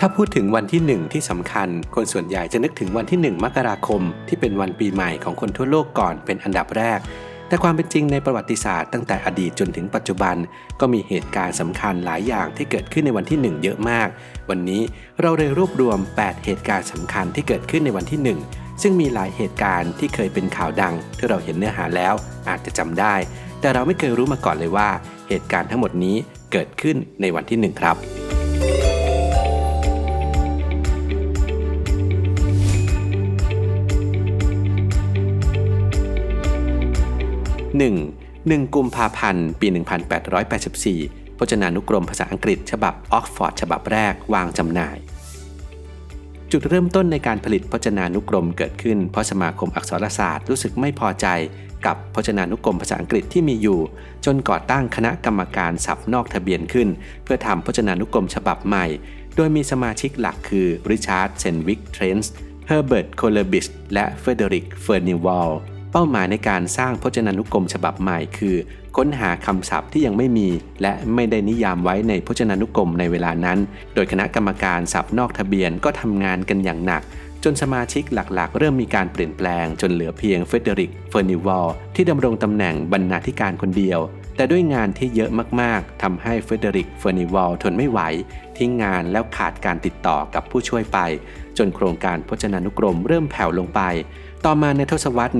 ถ้าพูดถึงวันที่ 1 ที่สำคัญ คนส่วนใหญ่จะนึกถึงวันที่ 1 มกราคม ที่เป็นวันปีใหม่ของคนทั่วโลกก่อนเป็นอันดับแรก แต่ความเป็นจริงในประวัติศาสตร์ตั้งแต่อดีตจนถึงปัจจุบัน ก็มีเหตุการณ์สำคัญหลายอย่างที่เกิดขึ้นในวันที่ 1 เยอะมาก วันนี้เราเลยรวบรวม 8 เหตุการณ์สำคัญที่เกิดขึ้นในวันที่ 1 ซึ่งมีหลายเหตุการณ์ที่เคยเป็นข่าวดัง ที่เราเห็นเนื้อหาแล้ว อาจจะจำได้ แต่เราไม่เคยรู้มาก่อนเลยว่า เหตุการณ์ทั้งหมดนี้เกิดขึ้นในวันที่ 1 ครับ 1. 1กุมภาพันธ์ ปี 1884 พจนานุกรมภาษาอังกฤษ ฉบับออกฟอร์ดฉบับแรกวางจำหน่าย จุดเริ่มต้นในการผลิตพจนานุกรมเกิดขึ้น เพราะสมาคมอักษรศาสตร์รู้สึกไม่พอใจกับพจนานุกรมภาษาอังกฤษที่มีอยู่ จนก่อตั้งคณะกรรมการศัพท์นอกทะเบียนขึ้น เพื่อทำพจนานุกรมฉบับใหม่ โดยมีสมาชิกหลักคือริชาร์ดเซนวิกเทรนส์เฮอร์เบิร์ตโคลเลบิชและเฟเดริกเฟอร์นิวอล เป้าหมายในการสร้างพจนานุกรมฉบับใหม่คือ ค้นหาคำศัพท์ที่ยังไม่มี และไม่ได้นิยามไว้ในพจนานุกรมในเวลานั้น โดยคณะกรรมการศัพท์นอกทะเบียนก็ทำงานกันอย่างหนัก จนสมาชิกหลักๆ เริ่มมีการเปลี่ยนแปลงจนเหลือเพียงเฟเดริกเฟอร์นิวอลที่ดำรงตำแหน่งบรรณาธิการคนเดียวแต่ด้วยงานที่เยอะมาก ๆ ทำให้เฟเดริกเฟอร์นิวอลทนไม่ไหว ทิ้งงานแล้วขาดการติดต่อกับผู้ช่วยไป จนโครงการพจนานุกรมเริ่มแผ่วลงไป ต่อมาในทศวรรษ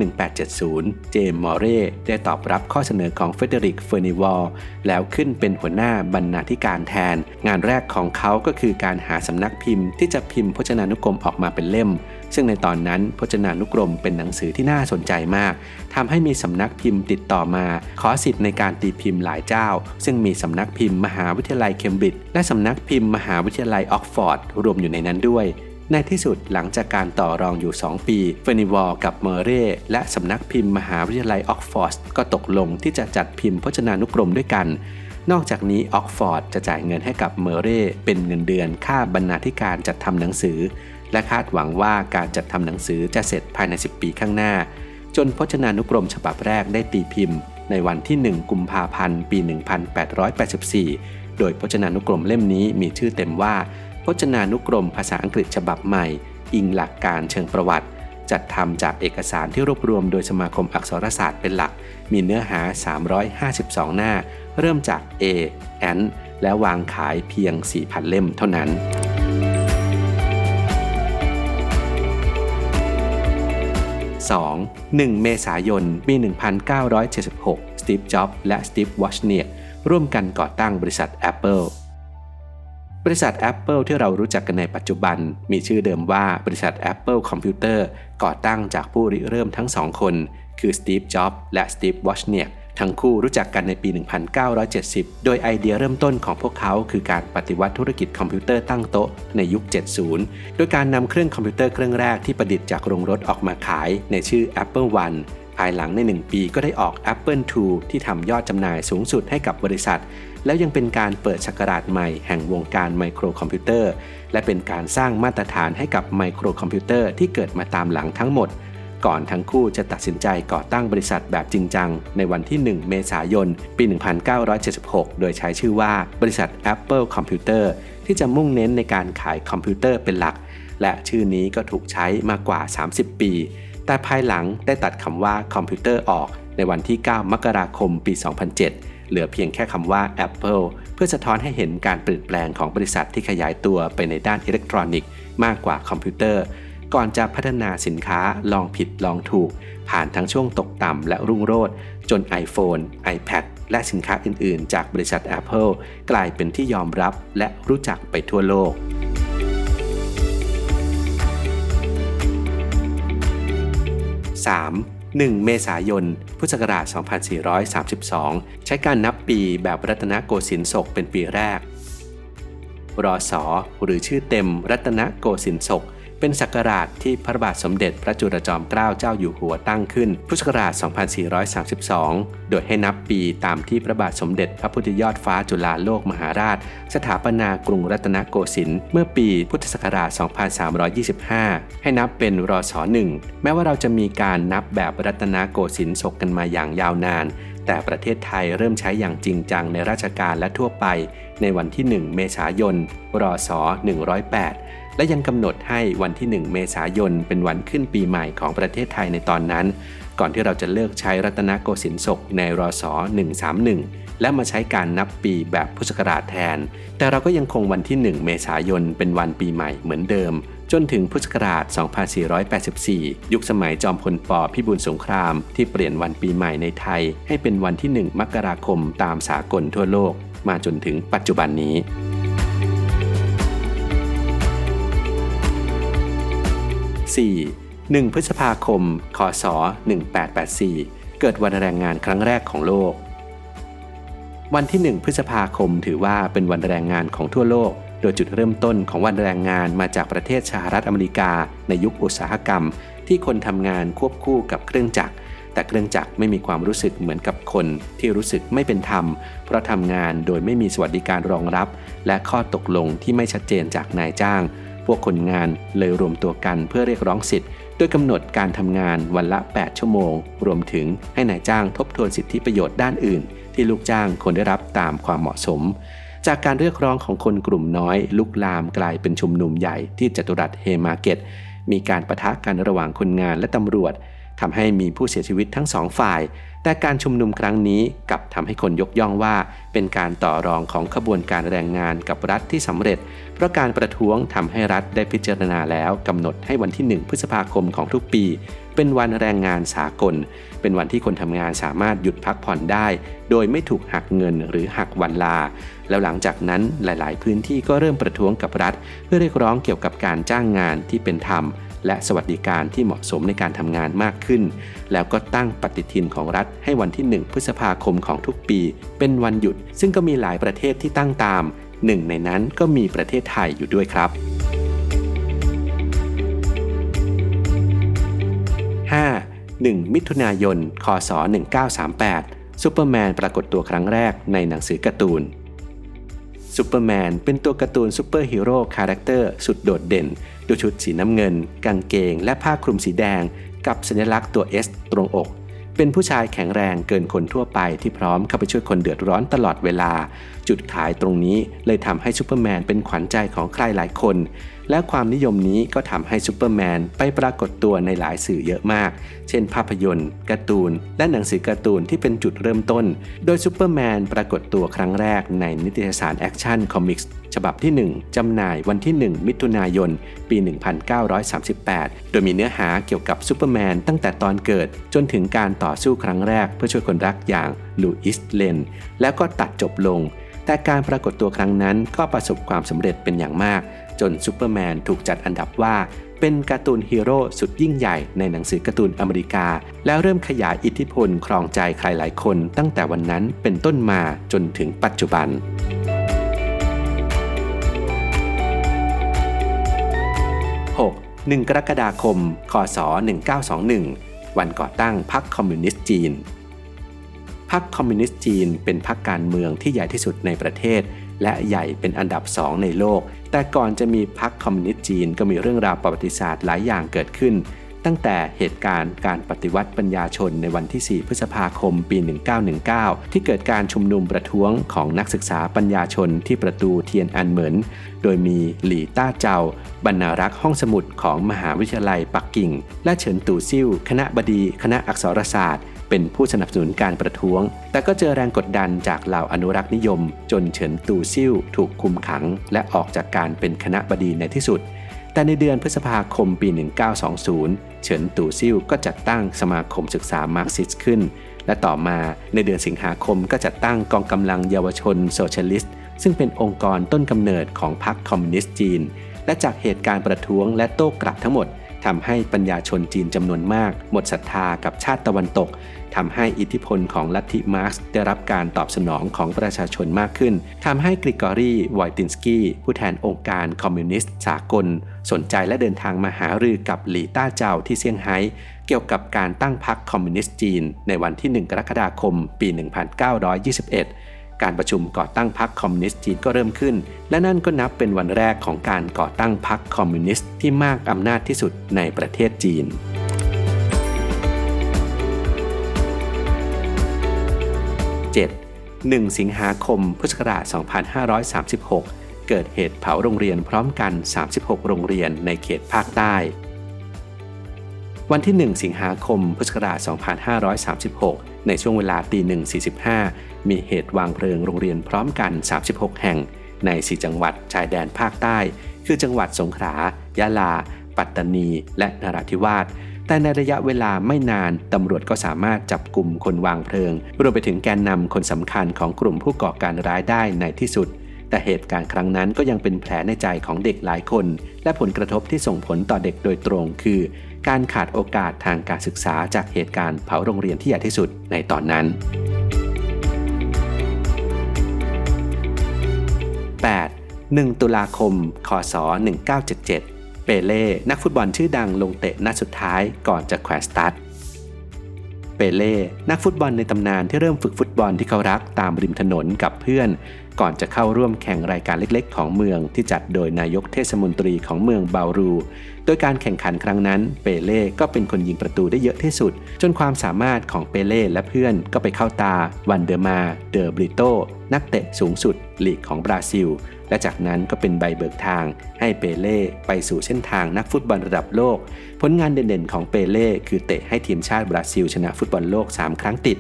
1870 เจมส์มอร์เร่ได้ตอบรับข้อเสนอของเฟเดริก เฟอร์นิวอลแล้วขึ้นเป็นหัวหน้าบรรณาธิการแทน งานแรกของเขาก็คือการหาสำนักพิมพ์ที่จะพิมพ์พจนานุกรมออกมาเป็นเล่ม ซึ่งในตอนนั้นพจนานุกรมเป็นหนังสือที่น่าสนใจมากทำให้มีสำนักพิมพ์ติดต่อมา ขอสิทธิ์ในการตีพิมพ์หลายเจ้า ซึ่งมีสำนักพิมพ์มหาวิทยาลัยเคมบริดจ์และสำนักพิมพ์มหาวิทยาลัยออกฟอร์ดรวมอยู่ในนั้นด้วย ในที่สุดหลังจากการต่อรองอยู่ 2 ปีเฟนิวอลกับเมอร์เร่และสำนักพิมพ์มหาวิทยาลัยออกฟอร์ดก็ตกลงที่จะจัดพิมพ์พจนานุกรมด้วยกัน นอกจากนี้ออกฟอร์ดจะจ่ายเงินให้กับเมอร์เร่เป็นเงินเดือนค่าบรรณาธิการจัดทำหนังสือ และคาดหวังว่าการจัดทำหนังสือจะเสร็จภายใน 10 ปีข้างหน้า จนพจนานุกรมฉบับแรกได้ตีพิมพ์ ในวันที่ 1 กุมภาพันธ์ ปี 1884 โดยพจนานุกรมเล่มนี้มีชื่อเต็มว่า พจนานุกรมภาษาอังกฤษฉบับใหม่ อิงหลักการเชิงประวัติ จัดทำจากเอกสารที่รวบรวมโดยสมาคมอักษรศาสตร์เป็นหลัก มีเนื้อหา 352 หน้า เริ่มจาก A N และวางขายเพียง 4,000 เล่มเท่านั้น 2. 1 เมษายนปี 1976 สตีฟ จ็อบส์และสตีฟ วอชเนียกร่วมกันก่อตั้งบริษัท Apple บริษัท Apple ที่เรารู้จักกันในปัจจุบัน มีชื่อเดิมว่าบริษัท Apple Computer ก่อตั้งจากผู้ริเริ่มทั้งสองคน คือสตีฟ จ็อบส์และสตีฟ วอชเนียกทั้งคู่รู้จักกันในปี 1970 โดยไอเดียเริ่มต้นของพวกเขาคือการปฏิวัติธุรกิจคอมพิวเตอร์ตั้งโต๊ะในยุค 70 โดยการนำเครื่องคอมพิวเตอร์เครื่องแรกที่ประดิษฐ์จากโรงรถออกมาขายในชื่อ Apple One ภายหลังใน 1 ปีก็ได้ออก Apple II ที่ทำยอดจำหน่ายสูงสุดให้กับบริษัท แล้วยังเป็นการเปิดศักราชใหม่แห่งวงการไมโครคอมพิวเตอร์ และเป็นการสร้างมาตรฐานให้กับไมโครคอมพิวเตอร์ที่เกิดมาตามหลังทั้งหมด ก่อนทั้งคู่จะตัดสินใจก่อตั้งบริษัทแบบจริงจัง ในวันที่ 1 เมษายน ปี 1976 โดยใช้ชื่อว่าบริษัท Apple Computer ที่จะมุ่งเน้นในการขายคอมพิวเตอร์เป็นหลัก และชื่อนี้ก็ถูกใช้มากว่า 30 ปี แต่ภายหลังได้ตัดคำว่าคอมพิวเตอร์ออกในวันที่ 9 มกราคม ปี 2007 เหลือเพียงแค่คำว่า Apple เพื่อสะท้อนให้เห็นการเปลี่ยนแปลงของบริษัทที่ขยายตัวไปในด้านอิเล็กทรอนิกส์มากกว่าคอมพิวเตอร์ ก่อนจะพัฒนาสินค้าลองผิดลองถูก ผ่านทั้งช่วงตกต่ำและรุ่งโรจน์จน iPhone, iPad และสินค้าอื่น ๆ จากบริษัท Apple กลายเป็นที่ยอมรับและรู้จักไปทั่วโลก 3. 1 เมษายน พุทธศักราช 2432 ใช้การนับปีแบบรัตนโกสินทร์ศกเป็นปีแรก รอสอหรือชื่อเต็มรัตนโกสินทร์ศก เป็นศักราชที่พระบาทสมเด็จพระจุลจอมเกล้าเจ้าอยู่หัวตั้งขึ้น พุทธศักราช 2432 โดยให้นับปีตามที่พระบาทสมเด็จพระพุทธยอดฟ้าจุฬาโลกมหาราช สถาปนากรุงรัตนโกสินทร์เมื่อปีพุทธศักราช 2325 ให้นับเป็นรศ1แม้ว่าเราจะมีการนับแบบรัตนโกสินทร์ศกกันมาอย่างยาวนาน แต่ประเทศไทยเริ่มใช้อย่างจริงจังในราชการและทั่วไป ในวันที่ 1 เมษายน รศ 108 และยังกำหนดให้วันที่ 1 เมษายน เป็นวันขึ้นปีใหม่ของประเทศไทยในตอนนั้น ก่อนที่เราจะเลิกใช้รัตนโกสินทร์ศกในรศ 131 และมาใช้การนับปีแบบพุทธศักราชแทน แต่เราก็ยังคงวันที่ 1 เมษายน เป็นวันปีใหม่เหมือนเดิม จนถึงพุทธศักราช 2484 ยุคสมัยจอมพลปพิบูลสงคราม ที่เปลี่ยนวันปีใหม่ในไทย ให้เป็นวันที่ 1 มกราคมตามสากลทั่วโลก มาจนถึงปัจจุบันนี้ 4. 1 พฤษภาคม คศ 1884 เกิดวันแรงงานครั้งแรกของโลก วันที่ 1 พฤษภาคมถือว่าเป็นวันแรงงานของทั่วโลก โดยจุดเริ่มต้นของวันแรงงานมาจากประเทศสหรัฐอเมริกา ในยุคอุตสาหกรรม ที่คนทำงานควบคู่กับเครื่องจักรแต่เครื่องจักรไม่มีความรู้สึกเหมือนกับคนที่รู้สึกไม่เป็นธรรม เพราะทำงานโดยไม่มีสวัสดิการรองรับ และข้อตกลงที่ไม่ชัดเจนจากนายจ้าง พวกคนงานเลยรวมตัวกันเพื่อเรียกร้องสิทธิ์โดยกำหนดการทำงานวันละ 8 ชั่วโมง รวมถึงให้นายจ้างทบทวนสิทธิประโยชน์ด้านอื่น ที่ลูกจ้างควรได้รับตามความเหมาะสม จากการเรียกร้องของคนกลุ่มน้อย ลุกลามกลายเป็นชุมนุมใหญ่ที่จตุรัสเฮมาร์เก็ต มีการประทะกันระหว่างคนงานและตำรวจทำให้มีผู้เสียชีวิตทั้งสองฝ่าย แต่การชุมนุมครั้งนี้กลับทำให้คนยกย่องว่า เป็นการต่อรองของขบวนการแรงงานกับรัฐที่สำเร็จ เพราะการประท้วงทำให้รัฐได้พิจารณาแล้วกำหนดให้วันที่ 1 พฤษภาคมของทุกปี เป็นวันแรงงานสากล เป็นวันที่คนทำงานสามารถหยุดพักผ่อนได้ โดยไม่ถูกหักเงินหรือหักวันลา แล้วหลังจากนั้นหลาย ๆ พื้นที่ก็เริ่มประท้วงกับรัฐ เพื่อเรียกร้องเกี่ยวกับการจ้างงานที่เป็นธรรมและสวัสดิการที่เหมาะสมในการทำงานมากขึ้น แล้วก็ตั้งปฏิทินของรัฐให้วันที่ 1 พฤษภาคมของทุกปี เป็นวันหยุด ซึ่งก็มีหลายประเทศที่ตั้งตาม หนึ่งในนั้นก็มีประเทศไทยอยู่ด้วยครับ 5. 1 มิถุนายน คศ 1938 ซูเปอร์แมนปรากฏตัวครั้งแรกในหนังสือการ์ตูนซูเปอร์แมนเป็นตัวการ์ตูนซูเปอร์ฮีโร่คาแรคเตอร์สุดโดดเด่นด้วยชุดสีน้ำเงิน กางเกง และผ้าคลุมสีแดง กับสัญลักษณ์ตัว S ตรงอก เป็นผู้ชายแข็งแรงเกินคนทั่วไปที่พร้อมเข้าไปช่วยคนเดือดร้อนตลอดเวลา จุดขายตรงนี้เลยทำให้ซูเปอร์แมนเป็นขวัญใจของใครหลายคน และความนิยมนี้ก็ทำให้ซูเปอร์แมนไปปรากฏตัวในหลายสื่อเยอะมาก เช่น ภาพยนตร์การ์ตูน และหนังสือการ์ตูนที่เป็นจุดเริ่มต้น โดยซูเปอร์แมนปรากฏตัวครั้งแรกในนิตยสารแอคชั่นคอมิกส์ฉบับที่ 1 จำหน่ายวันที่ 1 มิถุนายน ปี 1938 โดยมีเนื้อหาเกี่ยวกับซูเปอร์แมนตั้งแต่ตอนเกิด จนถึงการต่อสู้ครั้งแรกเพื่อช่วยคนรักอย่าง ลูอิสเลน แล้วก็ตัดจบลง แต่การปรากฏตัวครั้งนั้นก็ประสบความสำเร็จเป็นอย่างมาก จนซูเปอร์แมนถูกจัดอันดับว่า เป็นการ์ตูนฮีโร่สุดยิ่งใหญ่ในหนังสือการ์ตูนอเมริกา แล้วเริ่มขยายอิทธิพลครองใจใครหลายคนตั้งแต่วันนั้นเป็นต้นมาจนถึงปัจจุบัน 6. 1กรกฎาคม คศ 1921 วันก่อตั้งพรรคคอมมิวนิสต์จีน พรรคคอมมิวนิสต์จีนเป็นพรรคการเมืองที่ใหญ่ที่สุดในประเทศ และใหญ่เป็นอันดับสองในโลก แต่ก่อนจะมีพรรคคอมมิวนิสต์จีนก็มีเรื่องราวประวัติศาสตร์หลายอย่างเกิดขึ้น ตั้งแต่เหตุการณ์การปฏิวัติปัญญาชนในวันที่ 4 พฤษภาคมปี 1919 ที่เกิดการชุมนุมประท้วงของนักศึกษาปัญญาชนที่ประตูเทียนอันเหมิน โดยมีหลี่ต้าเจาบรรณารักษ์ห้องสมุดของมหาวิทยาลัยปักกิ่ง และเฉินตู่ซิ่วคณะบดีคณะอักษรศาสตร์ เป็นผู้สนับสนุนการประท้วง แต่ก็เจอแรงกดดันจากเหล่าอนุรักษ์นิยม จนเฉินตูซิ่วถูกคุมขัง และออกจากการเป็นคณะบดีในที่สุด แต่ในเดือนพฤษภาคมปี 1920 เฉินตูซิ่วก็จัดตั้งสมาคมศึกษามาร์กซิสต์ขึ้น และต่อมาในเดือนสิงหาคมก็จัดตั้งกองกำลังเยาวชนโซเชียลิสต์ซึ่งเป็นองค์กรต้นกำเนิดของพรรคคอมมิวนิสต์จีน และจากเหตุการณ์ประท้วงและโต้กลับทั้งหมด ทำให้ปัญญาชนจีนจำนวนมาก หมดศรัทธากับชาติตะวันตกทำให้อิทธิพลของลัทธิมาร์กซ์ได้รับการตอบสนองของประชาชนมากขึ้นทำให้กริกอรีวอยตินสกี้ผู้แทนองค์การคอมมิวนิสต์สากล สนใจและเดินทางมาหารือกับหลีต้าเจ้าที่เซี่ยงไฮ้เกี่ยวกับการตั้งพรรคคอมมิวนิสต์จีน ในวันที่ 1 กรกฎาคม ปี 1921 การประชุมก่อตั้งพรรคคอมมิวนิสต์จีนก็เริ่มขึ้น และนั่นก็นับเป็นวันแรกของการก่อตั้งพรรคคอมมิวนิสต์ที่มากอำนาจที่สุดในประเทศจีน 7. 1 สิงหาคม พุทธศักราช 2536 เกิดเหตุเผาโรงเรียนพร้อมกัน 36 โรงเรียนในเขตภาคใต้ วันที่ 1 สิงหาคม พุทธศักราช 2536 ในช่วงเวลาตี1.45 มีเหตุวางเพลิงโรงเรียนพร้อมกัน 36 แห่ง ใน 4 จังหวัดชายแดนภาคใต้ คือจังหวัดสงขลา ยะลา ปัตตานี และนราธิวาส แต่ในระยะเวลาไม่นาน ตำรวจก็สามารถจับกลุ่มคนวางเพลิง รวมไปถึงแกนนำคนสำคัญของกลุ่มผู้ก่อการร้ายได้ในที่สุดแต่เหตุการณ์ครั้งนั้นก็ยังเป็นแผลในใจของเด็กหลายคน และผลกระทบที่ส่งผลต่อเด็กโดยตรง คือ การขาดโอกาสทางการศึกษาจากเหตุการณ์เผาโรงเรียนที่ใหญ่ที่สุดในตอนนั้น 8. 1 ตุลาคม คศ 1977 เปเล่ นักฟุตบอลชื่อดังลงเตะนัดสุดท้ายก่อนจะแขวนสตาร์ทเปเล่ นักฟุตบอลในตำนานที่เริ่มฝึกฟุตบอลที่เขารักตามริมถนนกับเพื่อน ก่อนจะเข้าร่วมแข่งรายการเล็กๆ ของเมืองที่จัดโดยนายกเทศมนตรีของเมืองบารู โดยการแข่งขันครั้งนั้น เปเล่ก็เป็นคนยิงประตูได้เยอะที่สุด จนความสามารถของเปเล่และเพื่อนก็ไปเข้าตา วันเดอร์มา เดอร์บริโต นักเตะสูงสุดลีกของบราซิล และจากนั้นก็เป็นใบเบิกทาง ให้เปเล่ไปสู่เส้นทางนักฟุตบอลระดับโลก ผลงานเด่นๆของเปเล่คือเตะให้ทีมชาติบราซิลชนะฟุตบอลโลก 3 ครั้งติด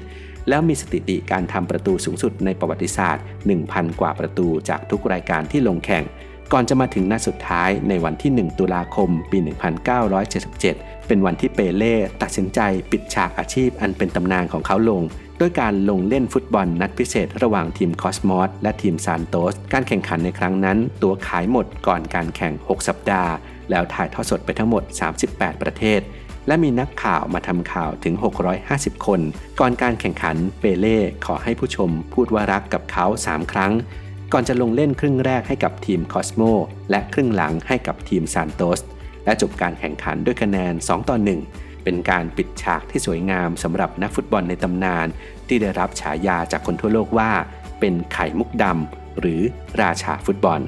แล้วมีสถิติการทำประตูสูงสุดในประวัติศาสตร์ 1,000 กว่าประตูจากทุกรายการที่ลงแข่ง ก่อนจะมาถึงนัดสุดท้ายในวันที่ 1 ตุลาคม ปี 1977 เป็นวันที่เปเล่ตัดสินใจปิดฉากอาชีพอันเป็นตำนานของเขาลงด้วยการลงเล่นฟุตบอลนัดพิเศษระหว่างทีมคอสมอสและทีมซานโตส การแข่งขันในครั้งนั้น ตัวขายหมดก่อนการแข่ง 6 สัปดาห์ แล้วถ่ายทอดสดไปทั้งหมด 38 ประเทศ และมีนักข่าวมาทำข่าวถึง 650 คน ก่อนการแข่งขันเปเล่ขอให้ผู้ชมพูดว่ารักกับเขา 3 ครั้ง ก่อนจะลงเล่นครึ่งแรกให้กับทีมคอสโมและครึ่งหลังให้กับทีมซานโตส และจบการแข่งขันด้วยคะแนน 2 ต่อ 1 เป็นการปิดฉากที่สวยงามสำหรับนักฟุตบอลในตำนาน ที่ได้รับฉายาจากคนทั่วโลกว่า เป็นไข่มุกดำหรือราชาฟุตบอล